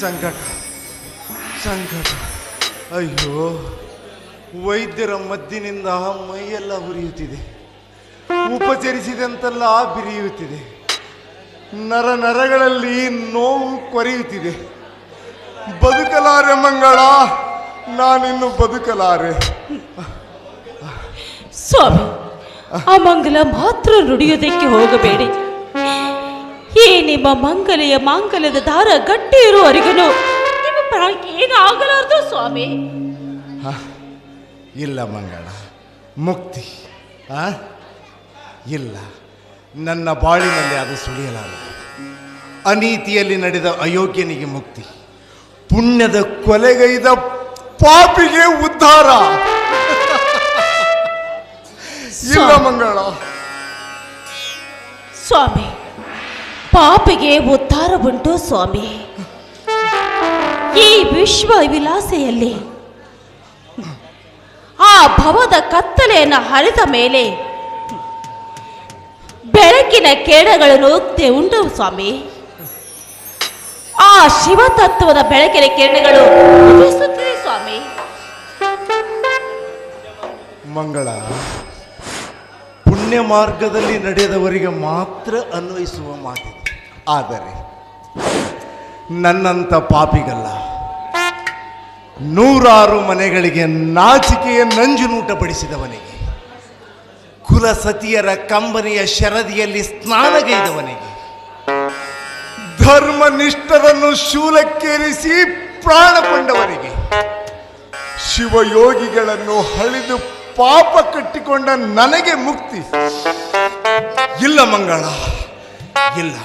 ಸಂಕಟ ಸಂಕಟ ಅಯ್ಯೋ, ವೈದ್ಯರ ಮದ್ದಿನಿಂದ ಮೈಯೆಲ್ಲ ಉರಿಯುತ್ತಿದೆ. ಉಪಚರಿಸಿದಂತೆಲ್ಲ ಬಿರಿಯುತ್ತಿದೆ. ನರ ನರಗಳಲ್ಲಿ ನೋವು ಕೊರೆಯುತ್ತಿದೆ. ಬದುಕಲಾರೆ ಮಂಗಳ, ನಾನಿನ್ನು ಬದುಕಲಾರೆ. ಸ್ವಾಮಿ ಅಮಂಗಲ ಮಾತ್ರ ನುಡಿಯೋದಕ್ಕೆ ಹೋಗಬೇಡಿ. ಈ ನಿಮ್ಮ ಮಂಗಲೆಯ ಮಾಂಗಲ್ಯದ ದಾರ ಗಟ್ಟಿ ಇರುವವರೆಗೂ ಏನಾಗಲಾರದು ಸ್ವಾಮಿ? ಇಲ್ಲ ಮಂಗಳ ಮುಕ್ತಿ, ಆ? ಇಲ್ಲ, ನನ್ನ ಬಾಳಿನಲ್ಲಿ ಅದು ಸುಳಿಯಲಾರದು. ಅನೀತಿಯಲ್ಲಿ ನಡೆದ ಅಯೋಗ್ಯನಿಗೆ ಮುಕ್ತಿ, ಪುಣ್ಯದ ಕೊಲೆಗೈದ ಪಾಪಿಗೆ ಉದ್ಧಾರ. ಇಲ್ಲ ಮಂಗಳ ಸ್ವಾಮಿ ಪಾಪಿಗೆ ಉದ್ಧಾರವುಂಟು ಸ್ವಾಮಿ. ಈ ವಿಶ್ವ ವಿಲಾಸೆಯಲ್ಲಿ ಆ ಭವದ ಕತ್ತಲೆಯನ್ನು ಹರಿದ ಮೇಲೆ ಬೆಳಕಿನ ಕಿರಣಗಳನ್ನು ಉಂಟು ಸ್ವಾಮಿ. ಆ ಶಿವತತ್ವದ ಬೆಳಕಿನ ಕಿರಣಗಳು ಸ್ವಾಮಿ. ಮಂಗಳ ಪುಣ್ಯ ಮಾರ್ಗದಲ್ಲಿ ನಡೆದವರಿಗೆ ಮಾತ್ರ ಅನ್ವಯಿಸುವ ಮಾತಿದೆ. ಆದರೆ, ನನ್ನಂಥ ಪಾಪಿಗಲ್ಲ. ನೂರಾರು ಮನೆಗಳಿಗೆ ನಾಚಿಕೆಯ ನಂಜುನೂಟ ಬಡಿಸಿದವನಿಗೆ, ಕುಲಸತಿಯರ ಕಂಬನಿಯ ಶರದಿಯಲ್ಲಿ ಸ್ನಾನಗೈದವನಿಗೆ, ಧರ್ಮನಿಷ್ಠರನ್ನು ಶೂಲಕ್ಕೇರಿಸಿ ಪ್ರಾಣ ಶಿವಯೋಗಿಗಳನ್ನು ಹಳಿದು ಪಾಪ ಕಟ್ಟಿಕೊಂಡ ನನಗೆ ಮುಕ್ತಿ. ಇಲ್ಲ ಮಂಗಳ, ಇಲ್ಲ.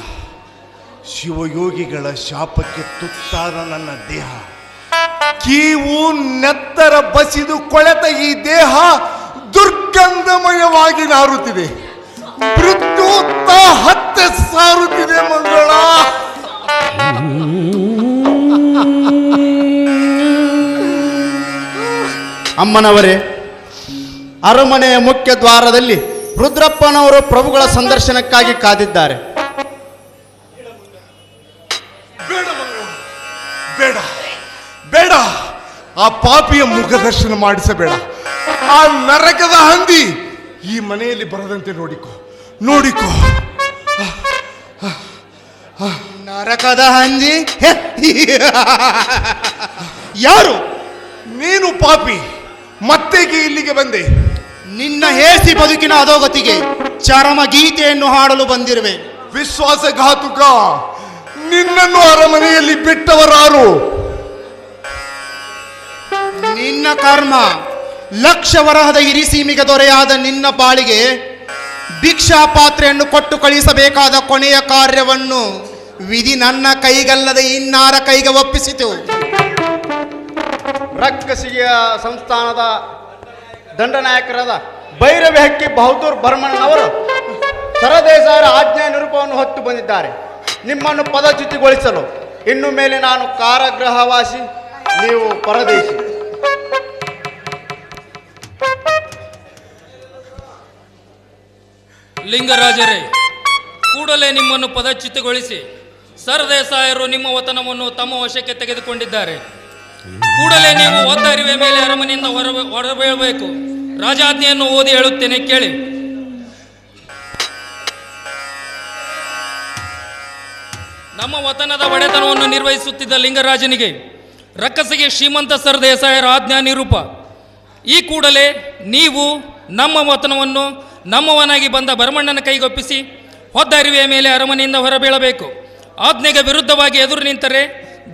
ಶಿವಯೋಗಿಗಳ ಶಾಪಕ್ಕೆ ತುತ್ತಾದ ನನ್ನ ದೇಹ. ಕೀವು ನೆತ್ತರ ಬಸಿದು ಕೊಳೆತ ಈ ದೇಹ ದುರ್ಗಂಧಮಯವಾಗಿ ನಾರುತ್ತಿದೆ. ಮೃತ್ಯು ತಾ ಹತ್ತೆ ಸಾರುತ್ತಿದೆ ಮಂಗಳ. ಅಮ್ಮನವರೇ ಅರಮನೆಯ ಮುಖ್ಯ ದ್ವಾರದಲ್ಲಿ ರುದ್ರಪ್ಪನವರು ಪ್ರಭುಗಳ ಸಂದರ್ಶನಕ್ಕಾಗಿ ಕಾದಿದ್ದಾರೆ. ಬೇಡ ಬೇಡ ಆ ಪಾಪಿಯ ಮುಖದರ್ಶನ ಮಾಡಿಸಬೇಡ. ಆ ನರಕದ ಹಂದಿ ಈ ಮನೆಯಲ್ಲಿ ಬರದಂತೆ ನೋಡಿಕೋ ನೋಡಿಕೋ. ನರಕದ ಹಂದಿ? ಯಾರು? ನೀನು ಪಾಪಿ ಮತ್ತೆಗೆ ಇಲ್ಲಿಗೆ ಬಂದೆ. ನಿನ್ನ ಹೇಸಿ ಬದುಕಿನ ಅಧೋಗತಿಗೆ ಚರಮ ಗೀತೆಯನ್ನು ಹಾಡಲು ಬಂದಿರುವೆ. ವಿಶ್ವಾಸಘಾತುಕ ನಿನ್ನನ್ನು ಅರಮನೆಯಲ್ಲಿ ಬಿಟ್ಟವರಾರು. ನಿನ್ನ ಕರ್ಮ ಲಕ್ಷ ವರಹದ ಇರಿಸೀಮಿಗೆ ದೊರೆಯಾದ ನಿನ್ನ ಬಾಳಿಗೆ ಭಿಕ್ಷಾ ಪಾತ್ರೆಯನ್ನು ಕೊಟ್ಟು ಕಳಿಸಬೇಕಾದ ಕೊನೆಯ ಕಾರ್ಯವನ್ನು ವಿಧಿ ನನ್ನ ಕೈಗಲ್ಲದೆ ಇನ್ನಾರ ಕೈಗೆ ಒಪ್ಪಿಸಿತು. ರಕ್ಕಸಿಗೆಯ ಸಂಸ್ಥಾನದ ದಂಡನಾಯಕರಾದ ಭೈರವಿ ಹಕ್ಕಿ ಬಹದ್ದೂರ್ ಬರ್ಮಣ್ಣನವರು ಸರದೇಸಾಯರ ಆಜ್ಞೆಯ ನಿರೂಪವನ್ನು ಹೊತ್ತು ಬಂದಿದ್ದಾರೆ. ನಿಮ್ಮನ್ನು ಪದಚ್ಯುತಿಗೊಳಿಸಲು ಇನ್ನು ಮೇಲೆ ನಾನು ಕಾರಾಗೃಹವಾಸಿ, ನೀವು ಪರದೇಶಿ. ಲಿಂಗರಾಜರೇ, ಕೂಡಲೇ ನಿಮ್ಮನ್ನು ಪದಚ್ಯುತಿಗೊಳಿಸಿ ಸರದೇಸಾಯರು ನಿಮ್ಮ ವತನವನ್ನು ತಮ್ಮ ವಶಕ್ಕೆ ತೆಗೆದುಕೊಂಡಿದ್ದಾರೆ. ಕೂಡಲೇ ನೀವು ಒತ್ತರಿವೆ ಮೇಲೆ ಅರಮನೆಯಿಂದ ಹೊರ ಹೊರಬೀಳಬೇಕು. ರಾಜಾಜ್ಞೆಯನ್ನು ಓದಿ ಹೇಳುತ್ತೇನೆ, ಕೇಳಿ. ನಮ್ಮ ವತನದ ಒಡೆತನವನ್ನು ನಿರ್ವಹಿಸುತ್ತಿದ್ದ ಲಿಂಗರಾಜನಿಗೆ ರಕ್ಕಸಿಗೆ ಶ್ರೀಮಂತ ಸರ್ದೇಸಾಯರ ಆಜ್ಞಾ ನಿರೂಪ. ಈ ಕೂಡಲೇ ನೀವು ನಮ್ಮ ವತನವನ್ನು ನಮ್ಮವನಾಗಿ ಬಂದ ಭರಮಣ್ಣನ ಕೈಗೊಪ್ಪಿಸಿ ಹೊದ್ದ ಅರಿವೆಯ ಮೇಲೆ ಅರಮನೆಯಿಂದ ಹೊರಬೀಳಬೇಕು. ಆಜ್ಞೆಗೆ ವಿರುದ್ಧವಾಗಿ ಎದುರು ನಿಂತರೆ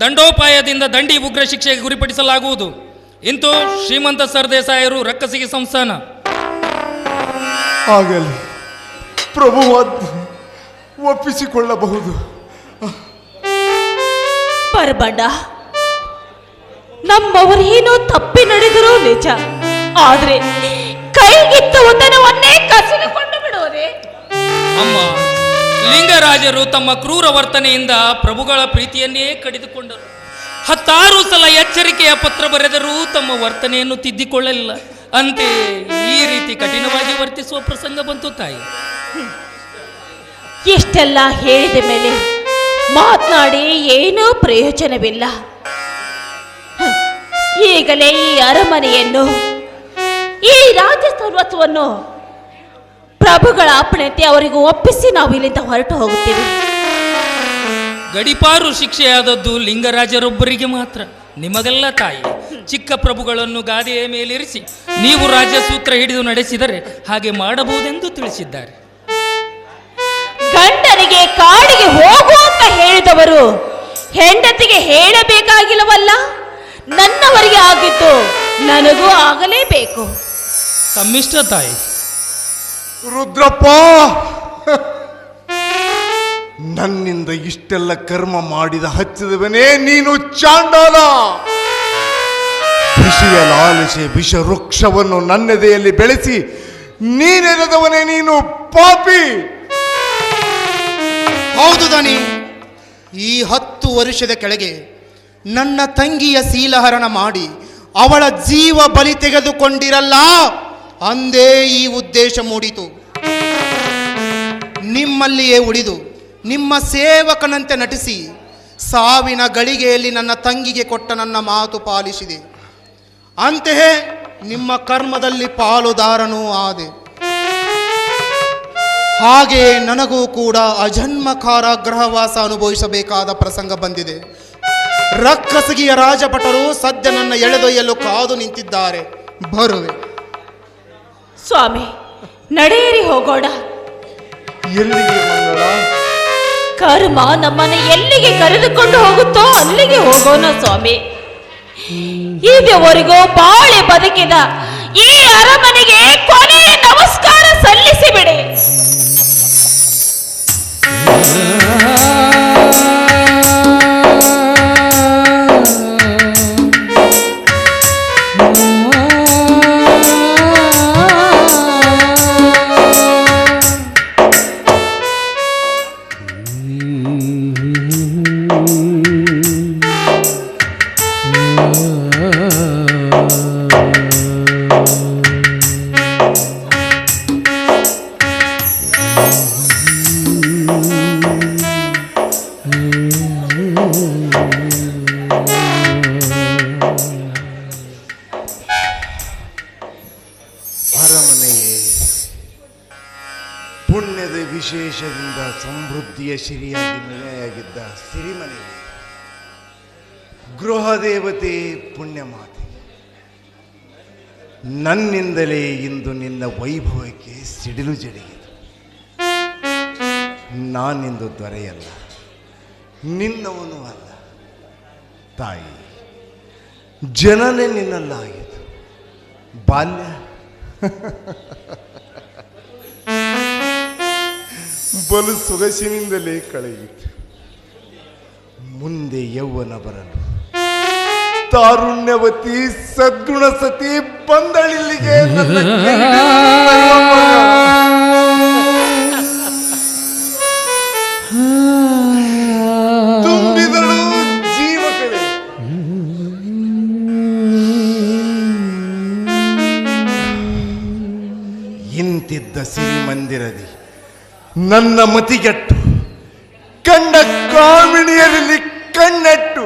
ದಂಡೋಪಾಯದಿಂದ ದಂಡಿ ಉಗ್ರ ಶಿಕ್ಷೆಗೆ ಗುರಿಪಡಿಸಲಾಗುವುದು. ಇಂತು ಶ್ರೀಮಂತ ಸರ್ದೇಸಾಯರು ರಕ್ಕಸಿಗೆ ಸಂಸ್ಥಾನ. ಆಗಲಿ. ಪ್ರಭು ಒಪ್ಪಿಸಿಕೊಳ್ಳಬಹುದು. ಬರ್ಬಣ್ಣ ನಮ್ಮವರೇನೋ ತಪ್ಪಿ ನಡೆದರೂ ನಿಜ. ಆದ್ರೆ ಕೈಗಿತ್ತ ಉದನವನ್ನೇ ಕಸಿದುಕೊಂಡು ಬಿಡೋರೆ. ಅಮ್ಮ ಲಿಂಗರಾಜರು ತಮ್ಮ ಕ್ರೂರ ವರ್ತನೆಯಿಂದ ಪ್ರಭುಗಳ ಪ್ರೀತಿಯನ್ನೇ ಕಡಿದುಕೊಂಡರು. ಹತ್ತಾರು ಸಲ ಎಚ್ಚರಿಕೆಯ ಪತ್ರ ಬರೆದರೂ ತಮ್ಮ ವರ್ತನೆಯನ್ನು ತಿದ್ದಿಕೊಳ್ಳಲಿಲ್ಲ. ಅಂತೆ ಈ ರೀತಿ ಕಠಿಣವಾಗಿ ವರ್ತಿಸುವ ಪ್ರಸಂಗ ಬಂತು ತಾಯಿ. ಇಷ್ಟೆಲ್ಲ ಹೇಳಿದ ಮೇಲೆ ಮಾತನಾಡಿ ಏನೂ ಪ್ರಯೋಜನವಿಲ್ಲ. ಈಗಲೇ ಈ ಅರಮನೆಯನ್ನು, ಈ ರಾಜ್ಯ ಸರ್ವತ್ವವನ್ನು ಪ್ರಭುಗಳ ಅಪ್ಪಣೆತೆ ಅವರಿಗೆ ಒಪ್ಪಿಸಿ ನಾವು ಇಲ್ಲಿಂದ ಹೊರಟು ಹೋಗುತ್ತೇವೆ. ಗಡಿಪಾರು ಶಿಕ್ಷೆಯಾದದ್ದು ಲಿಂಗರಾಜರೊಬ್ಬರಿಗೆ ಮಾತ್ರ ನಿಮಗೆಲ್ಲ ತಾಯಿ. ಚಿಕ್ಕ ಪ್ರಭುಗಳನ್ನು ಗಾದೆಯ ಮೇಲಿರಿಸಿ ನೀವು ರಾಜಸೂತ್ರ ಹಿಡಿದು ನಡೆಸಿದರೆ ಹಾಗೆ ಮಾಡಬಹುದೆಂದು ತಿಳಿಸಿದ್ದಾರೆ. ಗಂಡನಿಗೆ ಕಾಡಿಗೆ ಹೋಗು ಅಂತ ಹೇಳಿದವರು ಹೆಂಡತಿಗೆ ಹೇಳಬೇಕಾಗಿಲ್ಲವಲ್ಲ? ನನ್ನವರಿಗೆ ಆಗಿತ್ತು ನನಗೂ ಆಗಲೇಬೇಕು. ತಮ್ಮಿಷ್ಟ ತಾಯಿ. ರುದ್ರಪ್ಪ! ನನ್ನಿಂದ ಇಷ್ಟೆಲ್ಲ ಕರ್ಮ ಮಾಡಿದ ಹಚ್ಚಿದವನೇ ನೀನು ಚಾಂಡಾಲ. ವಿಷಯ ಲಾಲಸೆ ವಿಷ ವೃಕ್ಷವನ್ನು ನನ್ನೆದೆಯಲ್ಲಿ ಬೆಳೆಸಿ ನೀನೆದವನೇ ನೀನು ಪಾಪಿ. ಹೌದು ದಾನಿ, ಈ ಹತ್ತು ವರ್ಷದ ಕೆಳಗೆ ನನ್ನ ತಂಗಿಯ ಶೀಲಹರಣ ಮಾಡಿ ಅವಳ ಜೀವ ಬಲಿ ತೆಗೆದುಕೊಂಡಿರಲ್ಲ, ಅಂದೇ ಈ ಉದ್ದೇಶ ಮೂಡಿತು. ನಿಮ್ಮಲ್ಲಿಯೇ ಉಳಿದು ನಿಮ್ಮ ಸೇವಕನಂತೆ ನಟಿಸಿ ಸಾವಿನ ಗಳಿಗೆಯಲ್ಲಿ ನನ್ನ ತಂಗಿಗೆ ಕೊಟ್ಟ ನನ್ನ ಮಾತು ಪಾಲಿಸಿದೆ. ಅಂತೆಯೇ ನಿಮ್ಮ ಕರ್ಮದಲ್ಲಿ ಪಾಲುದಾರನೂ ಆದೆ. ಹಾಗೆ ನನಗೂ ಕೂಡ ಅಜನ್ಮ ಗ್ರಹವಾಸ ಅನುಭವಿಸಬೇಕಾದ ಪ್ರಸಂಗ ಬಂದಿದೆ. ರಕ್ಕಸಗಿಯ ರಾಜಭಟರು ಸದ್ಯ ನನ್ನ ಎಳೆದೊಯ್ಯಲು ಕಾದು ನಿಂತಿದ್ದಾರೆ. ಬರುವೆ. ಸ್ವಾಮಿ ನಡೆಯಿರಿ ಹೋಗೋಣ. ಎಲ್ಲಿಗೆ ಮಂಗಳ ಕರ್ಮ ನಮ್ಮನ್ನ ಎಲ್ಲಿಗೆ ಕರೆದುಕೊಂಡು ಹೋಗುತ್ತೋ ಅಲ್ಲಿಗೆ ಹೋಗೋಣ ಸ್ವಾಮಿ. ಇದುವರೆಗೂ ಬಾಳೆ ಬದುಕಿದ ಈ ಅರಮನೆಗೆ ಕೊನೆ ನಮಸ್ಕಾರ ಸಲ್ಲಿಸಿ ಬಿಡಿ ಸಿರಿಯಾಗಿ ನೆಲೆಯಾಗಿದ್ದ ಸಿರಿಮನೆ. ಗೃಹ ದೇವತೆ ಪುಣ್ಯಮಾತೆ ನನ್ನಿಂದಲೇ ಇಂದು ನಿನ್ನ ವೈಭವಕ್ಕೆ ಸಿಡಿಲು ಜಡಿಯಿತು. ನಾನಿಂದು ದೊರೆಯಲ್ಲ, ನಿನ್ನವನು ಅಲ್ಲ. ತಾಯಿ, ಜನನೇ ನಿನ್ನಲ್ಲಾಗಿತ್ತು. ಬಾಲ್ಯ. ಬಲು ಸೊಗಸಿನಿಂದಲೇ ಕಳೆಯಿತು. ಮುಂದೆ ಯೌವನ ಬರಲು. ತಾರುಣ್ಯವತಿ ಸದ್ಗುಣ ಸತಿ ಬಂದಳಿಲ್ಲಿಗೆ ಇಂತಿದ್ದ ಕೆನ್ನೆಯನ್ನು ತುಂಬಿದಳು ಜೀವ ಕಡೆ ಇಂತಿದ್ದ ಸಿರಿಮಂದಿರದಿ. ನನ್ನ ಮತಿಗೆಟ್ಟು. ಕಂಡ ಕಾಮಿಣಿಯರಲ್ಲಿ ಕಣ್ಣೆಟ್ಟು.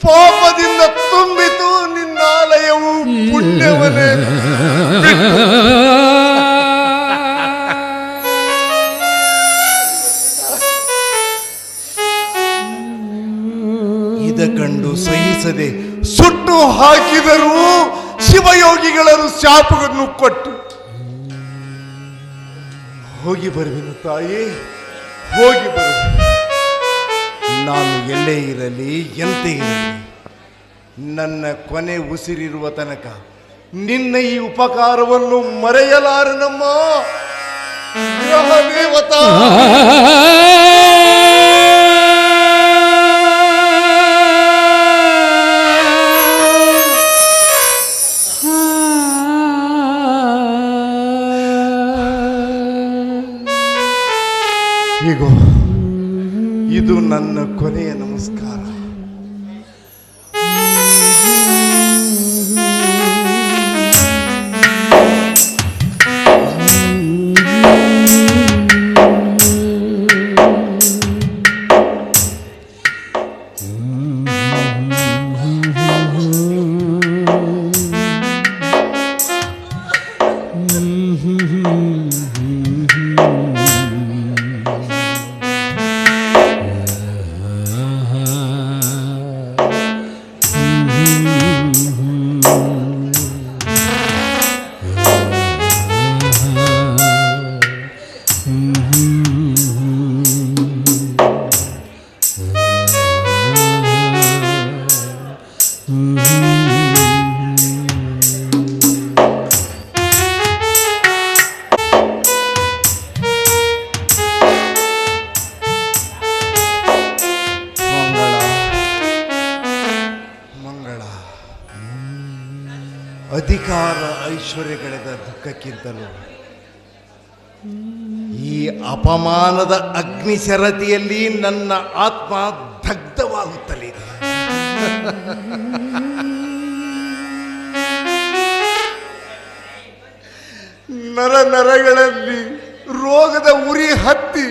ಪಾಪದಿಂದ ತುಂಬಿತು ನಿನ್ನಾಲಯವು ಪುಣ್ಯವನೇ ಇದ ಕಂಡು ಸಹಿಸದೆ ಸುಟ್ಟು ಹಾಕಿದರೂ ಶಿವಯೋಗಿಗಳರು ಶಾಪವನ್ನು ಕೊಟ್ಟು ಹೋಗಿ ಬರುವೆನು ತಾಯಿ, ಹೋಗಿ ಬರುವೆ ನಾನು ಎಲ್ಲೇ ಇರಲಿ, ಎಂತೆ ಇರಲಿ, ನನ್ನ ಕೊನೆ ಉಸಿರಿರುವ ತನಕ ನಿನ್ನ ಈ ಉಪಕಾರವನ್ನು ಮರೆಯಲಾರನಮ್ಮ. ದೇವತಾ ದುಃಖಕ್ಕಿಂತಲೂ ಈ ಅಪಮಾನದ ಅಗ್ನಿ ಶರತಿಯಲ್ಲಿ ನನ್ನ ಆತ್ಮ ದಗ್ಧವಾಗುತ್ತಲಿದೆ. ನರ ನರಗಳಲ್ಲಿ ರೋಗದ ಉರಿ ಹತ್ತಿ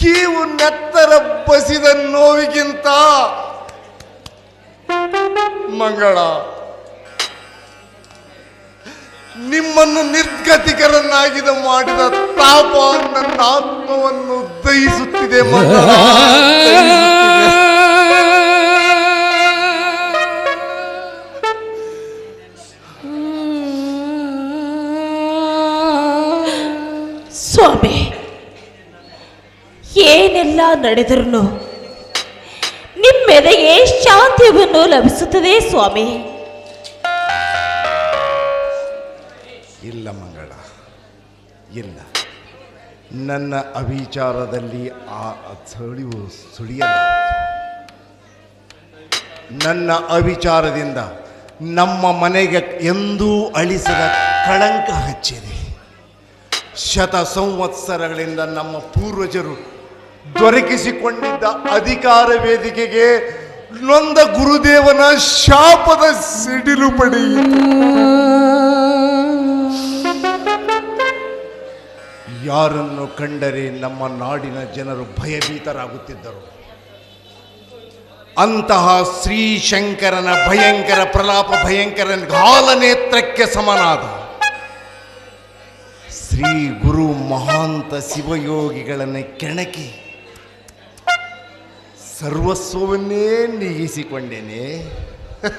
ಕೀವು ನೆತ್ತರ ಬಸಿದ ನೋವಿಗಿಂತ ಮಂಗಳ. ನಿಮ್ಮನ್ನು ನಿರ್ಗತಿಕರನ್ನಾಗಿದ ಮಾಡಿದ ತಾಪ ನನ್ನ ಆತ್ಮವನ್ನು ದಹಿಸುತ್ತಿದೆ ಮಂಗಳ ಸ್ವಾಮಿ, ಏನೆಲ್ಲ ನಡೆದರೂ ನಿಮ್ಮೆದೆಗೆ ಶಾಂತಿಯನ್ನು ಲಭಿಸುತ್ತದೆ ಸ್ವಾಮಿ? ಇಲ್ಲ ಮಂಗಳ, ಇಲ್ಲ. ನನ್ನ ಅವಿಚಾರದಲ್ಲಿ ಆ ಸುಳಿವು ಸುಳಿಯಲ್ಲ. ನನ್ನ ಅವಿಚಾರದಿಂದ ನಮ್ಮ ಮನೆಗೆ ಎಂದೂ ಅಳಿಸದ ಕಳಂಕ ಹಚ್ಚಿದೆ. ಶತ ಸಂವತ್ಸರಗಳಿಂದ ನಮ್ಮ ಪೂರ್ವಜರು ದೊರಕಿಸಿಕೊಂಡಿದ್ದ ಅಧಿಕಾರ ವೇದಿಕೆಗೆ ನೊಂದ ಗುರುದೇವನ ಶಾಪದ ಸಿಡಿಲು ಪಡೆಯಿತು. ಯಾರನ್ನು ಕಂಡರೆ ನಮ್ಮ ನಾಡಿನ ಜನರು ಭಯಭೀತರಾಗುತ್ತಿದ್ದರು. ಅಂತಹ ಶ್ರೀಶಂಕರನ ಭಯಂಕರ ಪ್ರಲಾಪ ಭಯಂಕರ ಗಾಲನೇತ್ರಕ್ಕೆ ಸಮನಾದ ಶ್ರೀ ಗುರು ಮಹಾಂತ ಶಿವಯೋಗಿಗಳನ್ನು ಕೆಣಕಿ ಸರ್ವಸ್ವವನ್ನೇ ನೀಗಿಸಿಕೊಂಡೇನೆ.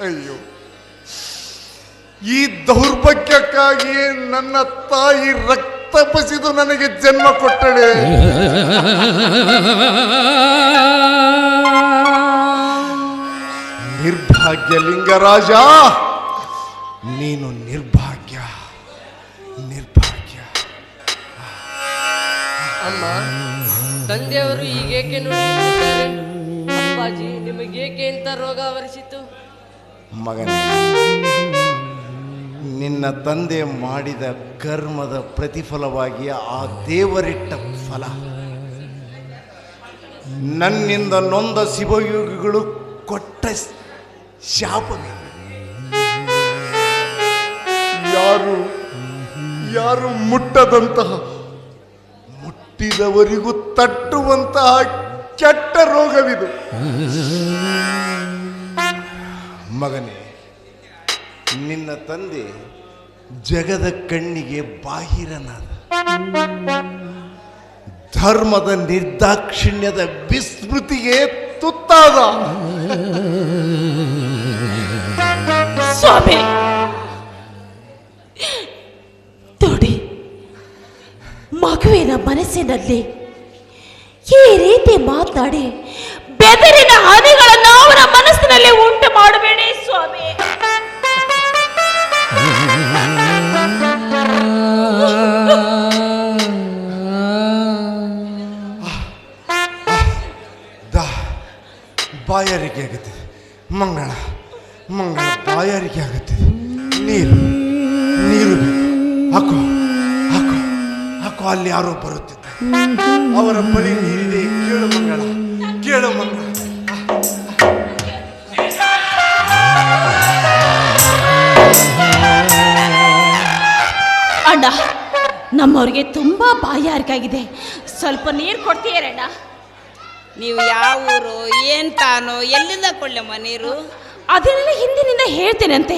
ಅಯ್ಯೋ. ಈ ದೌರ್ಭಾಗ್ಯಕ್ಕಾಗಿಯೇ ನನ್ನ ತಾಯಿ ರಕ್ತ ಬಸಿದು ನನಗೆ ಜನ್ಮ ಕೊಟ್ಟಳೆ. ನಿರ್ಭಾಗ್ಯ ಲಿಂಗರಾಜ ನೀನು ನಿರ್ಭಾಗ್ಯ ನಿರ್ಭಾಗ್ಯ. ಅಮ್ಮ ತಂದೆಯವರು ಈಗೇಕೆ ನುಡಿಯುತ್ತಿದ್ದಾರೆ? ಅಪ್ಪಾಜಿ ನಿಮಗೇಕೆ ಇಂಥ ರೋಗ ಆವರಿಸಿತು ಮಗನೇ ನಿನ್ನ ತಂದೆ ಮಾಡಿದ ಕರ್ಮದ ಪ್ರತಿಫಲವಾಗಿ ಆ ದೇವರಿಟ್ಟ ಫಲ. ನನ್ನಿಂದ ನೊಂದ ಶಿವಯೋಗಿಗಳು ಕೊಟ್ಟ ಶಾಪವೇ. ಯಾರು ಯಾರು ಮುಟ್ಟದಂತಹ, ಮುಟ್ಟಿದವರಿಗೂ ತಟ್ಟುವಂತಹ ಕೆಟ್ಟ ರೋಗವಿದು. ಮಗನೇ ನಿನ್ನ ತಂದೆ ಜಗದ ಕಣ್ಣಿಗೆ ಬಾಹಿರನಾದ. ಧರ್ಮದ ನಿರ್ದಾಕ್ಷಿಣ್ಯದ ವಿಸ್ಮೃತಿಗೆ ತುತ್ತಾದ. ಸ್ವಾಮಿ, ನೋಡಿ, ಮಗುವಿನ ಮನಸ್ಸಿನಲ್ಲಿ ಈ ರೀತಿ ಮಾತನಾಡಿ ಮಂಗಳ ಬಾಯಾರಿಕೆ ಆಗುತ್ತೆ ನೀರು ನೀರು ಹಾಕು ಹಾಕೋ ಹಾಕೋ ಅಲ್ಲಿ ಯಾರೋ ಬರುತ್ತಿದ್ದಾರೆ. ಅವರ ಬಳಿ ನೀರಿದೆ. ಕೇಳು ಮಂಗಳ ಕೇಳು ಮಂಗಳ. ಅಣ್ಣ ನಮ್ಮವ್ರಿಗೆ ತುಂಬಾ ಬಾಯಾರಿಕೆ ಆಗಿದೆ ಸ್ವಲ್ಪ ನೀರು ಕೊಡ್ತೀಯರಣ್ಣ? ನೀವು ಯಾವ ಊರು ಏನ್ ತಾನು ಎಲ್ಲಿಂದ ಕೊಳ್ಳಮ್ಮ ನೀರು? ಅದನ್ನೆಲ್ಲ ಹಿಂದಿನಿಂದ ಹೇಳ್ತೇನಂತೆ.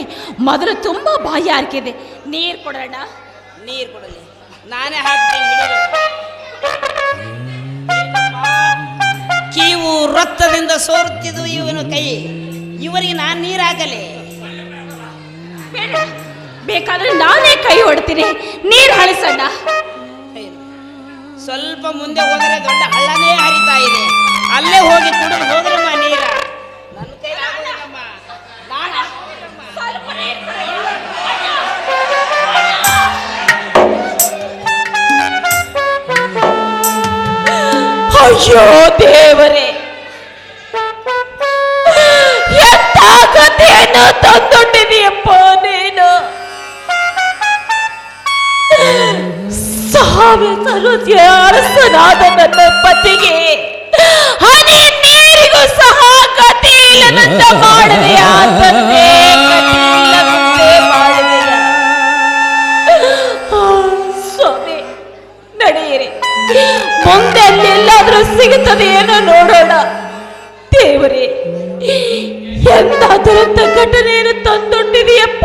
ಮೊದಲು ತುಂಬಾ ಬಾಯಿ ಇದೆ ನೀರು ಕೊಡೋಣ ನೀರು ಕೊಡಲಿ. ನಾನೇ ಹಾಕ್ತೀನಿ. ಕೀವು ರಕ್ತದಿಂದ ಸೋರುತ್ತಿದ್ದು ಇವನ ಕೈ. ಇವರಿಗೆ ನಾನು ನೀರು ಹಾಕಲಿ ಬೇಡ. ಬೇಕಾದ್ರೆ ನಾನೇ ಕೈ ಹೊಡ್ತೀನಿ ನೀರು ಹಳಿಸಣ್ಣ ಸ್ವಲ್ಪ ಮುಂದೆ ಹೋದರೆ ದೊಡ್ಡ ಹಳ್ಳನೇ ಹರಿತಾ ಇದೆ. ಅಲ್ಲೇ ಹೋಗಿ ಕುಡಿದು ಹೋದ್ರಮ್ಮ ನೀರ. ನನ್ನ ಹಾಕ್ತೀನಮ್ಮ. ಅಯ್ಯೋ ದೇವರೇ. ಎಂತ ಕಥೆಯನ್ನು ತಂದೊಡ್ಡಿದೆಯಪ್ಪ ನೀನು? ಸಾವಿರ ಅರಸನಾದ ನನ್ನ ಪತಿಗೆ ಮುಂದೆ ಅಲ್ಲೆಲ್ಲಾದ್ರೂ ಸಿಗುತ್ತದೆ ಏನೋ ನೋಡೋಣ. ದೇವರೇ ಎಂತ ದುರಂತ ಘಟನೆಯನ್ನು ತಂದೊಡ್ಡಿದೆಯಪ್ಪ.